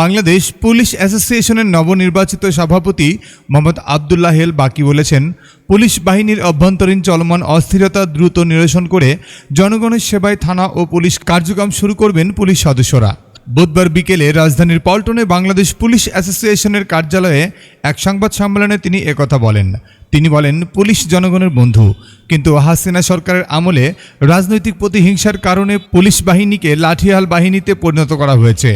Bangladesh police অ্যাসোসিয়েশনের নবনির্বাচিত সভাপতি মোহাম্মদ আবদুল্লাহ হেল বাকি বলেছেন, পুলিশ বাহিনীর অভ্যন্তরীণ চলমান অস্থিরতা দ্রুত নিরসন করে জনগণের সেবায় থানা ও পুলিশ কার্যক্রম শুরু করবেন পুলিশ সদস্যরা। বুধবার বিকেলে রাজধানীর পল্টনে বাংলাদেশ পুলিশ অ্যাসোসিয়েশনের কার্যালয়ে এক সংবাদ সম্মেলনে তিনি একথা বলেন। তিনি বলেন, পুলিশ জনগণের বন্ধু, কিন্তু হাসিনা সরকারের আমলে রাজনৈতিক প্রতিহিংসার কারণে পুলিশ বাহিনীকে লাঠিয়াল বাহিনীতে পরিণত করা হয়েছে।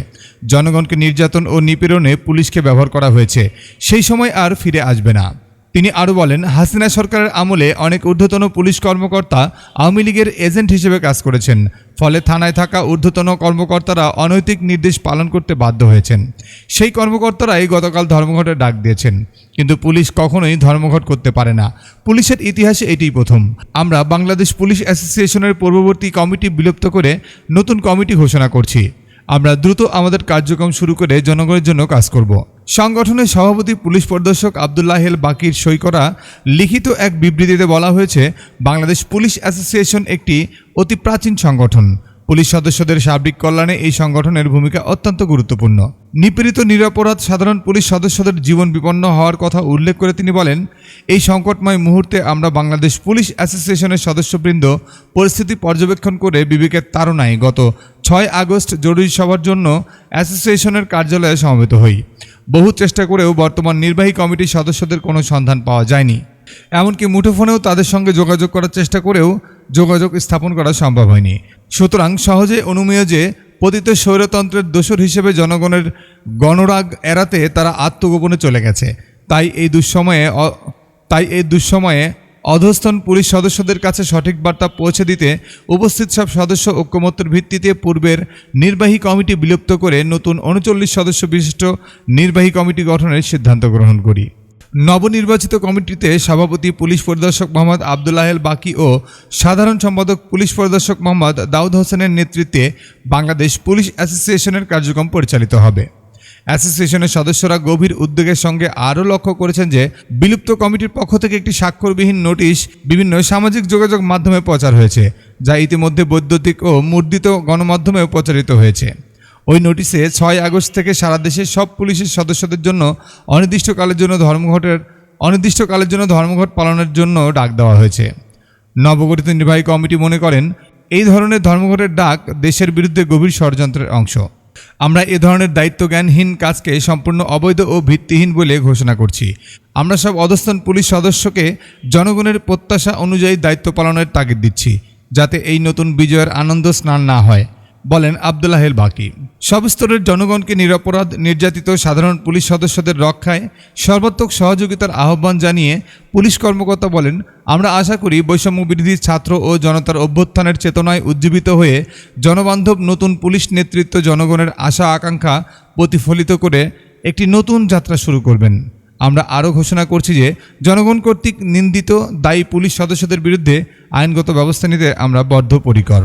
জনগণকে নির্যাতন ও নিপীড়নে পুলিশকে ব্যবহার করা হয়েছে। সেই সময় আর ফিরে আসবে না। তিনি আরও বলেন, হাসিনা সরকারের আমলে অনেক ঊর্ধ্বতন পুলিশ কর্মকর্তা আওয়ামী লীগের এজেন্ট হিসেবে কাজ করেছেন। ফলে থানায় থাকা ঊর্ধ্বতন কর্মকর্তারা অনৈতিক নির্দেশ পালন করতে বাধ্য হয়েছেন। সেই কর্মকর্তারাই গতকাল ধর্মঘটের ডাক দিয়েছেন। কিন্তু পুলিশ কখনোই ধর্মঘট করতে পারে না। পুলিশের ইতিহাসে এটিই প্রথম। আমরা বাংলাদেশ পুলিশ অ্যাসোসিয়েশনের পূর্ববর্তী কমিটি বিলুপ্ত করে নতুন কমিটি ঘোষণা করছি। আমরা দ্রুত আমাদের কার্যক্রম শুরু করে জনগণের জন্য কাজ করব। সংগঠনের সভাপতি পুলিশ পরিদর্শক আবদুল্লাহ হেল বাকির সই করা লিখিত এক বিবৃতিতে বলা হয়েছে, বাংলাদেশ পুলিশ অ্যাসোসিয়েশন একটি অতি প্রাচীন সংগঠন। পুলিশ সদস্যদের সার্বিক কল্যাণে এই সংগঠনের ভূমিকা অত্যন্ত গুরুত্বপূর্ণ। নিপীড়িত, নিরাপরাধ সাধারণ পুলিশ সদস্যদের জীবন বিপন্ন হওয়ার কথা উল্লেখ করে তিনি বলেন, এই সংকটময় মুহূর্তে আমরা বাংলাদেশ পুলিশ অ্যাসোসিয়েশনের সদস্যবৃন্দ পরিস্থিতি পর্যবেক্ষণ করে বিবেকের তাড়নায় গত ছয় আগস্ট জরুরি সভার জন্য অ্যাসোসিয়েশনের কার্যালয়ে সমবেত হই। বহু চেষ্টা করেও বর্তমান নির্বাহী কমিটির সদস্যদের কোনো সন্ধান পাওয়া যায়নি। এমনকি মুঠোফোনেও তাদের সঙ্গে যোগাযোগ করার চেষ্টা করেও যোগাযোগ স্থাপন করা সম্ভব হয়নি। সুতরাং সহজে অনুমেয় যে পতিত স্বৈরতন্ত্রের দোষর হিসেবে জনগণের গণরাগ এড়াতে তারা আত্মগোপনে চলে গেছে। তাই এই দুঃসময়ে তাই এই দুঃসময়ে অধস্তন পুলিশ সদস্যদের কাছে সঠিক বার্তা পৌঁছে দিতে উপস্থিত সব সদস্য ঐক্যমত্যের ভিত্তিতে পূর্বের নির্বাহী কমিটি বিলুপ্ত করে নতুন উনচল্লিশ সদস্য বিশিষ্ট নির্বাহী কমিটি গঠনের সিদ্ধান্ত গ্রহণ করি। নবনির্বাচিত কমিটিতে সভাপতি পুলিশ পরিদর্শক মোহাম্মদ আবদুল্লাহেল বাকি ও সাধারণ সম্পাদক পুলিশ পরিদর্শক মোহাম্মদ দাউদ হোসেনের নেতৃত্বে বাংলাদেশ পুলিশ অ্যাসোসিয়েশনের কার্যক্রম পরিচালিত হবে। অ্যাসোসিয়েশনের সদস্যরা গভীর উদ্বেগের সঙ্গে আরও লক্ষ্য করেছেন যে বিলুপ্ত কমিটির পক্ষ থেকে একটি স্বাক্ষরবিহীন নোটিশ বিভিন্ন সামাজিক যোগাযোগ মাধ্যমে প্রচার হয়েছে, যা ইতিমধ্যে বৈদ্যুতিক ও মুদ্রিত গণমাধ্যমেও প্রচারিত হয়েছে। ওই নোটিশে ছয় আগস্ট থেকে সারা দেশে সব পুলিশের সদস্যদের জন্য অনির্দিষ্টকালের জন্য ধর্মঘটের, অনির্দিষ্টকালের জন্য ধর্মঘট পালনের জন্য ডাক দেওয়া হয়েছে। নবগঠিত নির্বাহী কমিটি মনে করেন, এই ধরনের ধর্মঘটের ডাক দেশের বিরুদ্ধে গভীর ষড়যন্ত্রের অংশ। আমরা এ ধরনের দায়িত্বজ্ঞানহীন কাজকে সম্পূর্ণ অবৈধ ও ভিত্তিহীন বলে ঘোষণা করছি। আমরা সব অধস্থান পুলিশ সদস্যকে জনগণের প্রত্যাশা অনুযায়ী দায়িত্ব পালনের তাগিদ দিচ্ছি, যাতে এই নতুন বিজয়ের আনন্দ স্নান না হয়, বলেন আবদুল্লাহেল বাকি। সব স্তরের জনগণকে নিরপরাধ, নির্যাতিত সাধারণ পুলিশ সদস্যদের রক্ষায় সর্বাত্মক সহযোগিতার আহ্বান জানিয়ে পুলিশ কর্মকর্তা বলেন আমরা আশা করি বৈষম্য বিরোধী ছাত্র ও জনতার অভ্যুত্থানের চেতনায় উজ্জীবিত হয়ে জনবান্ধব নতুন পুলিশ নেতৃত্ব জনগণের আশা আকাঙ্ক্ষা প্রতিফলিত করে একটি নতুন যাত্রা শুরু করবেন। আমরা আরও ঘোষণা করছি যে জনগণ কর্তৃক নিন্দিত দায়ী পুলিশ সদস্যদের বিরুদ্ধে আইনগত ব্যবস্থা নিতে আমরা বদ্ধপরিকর।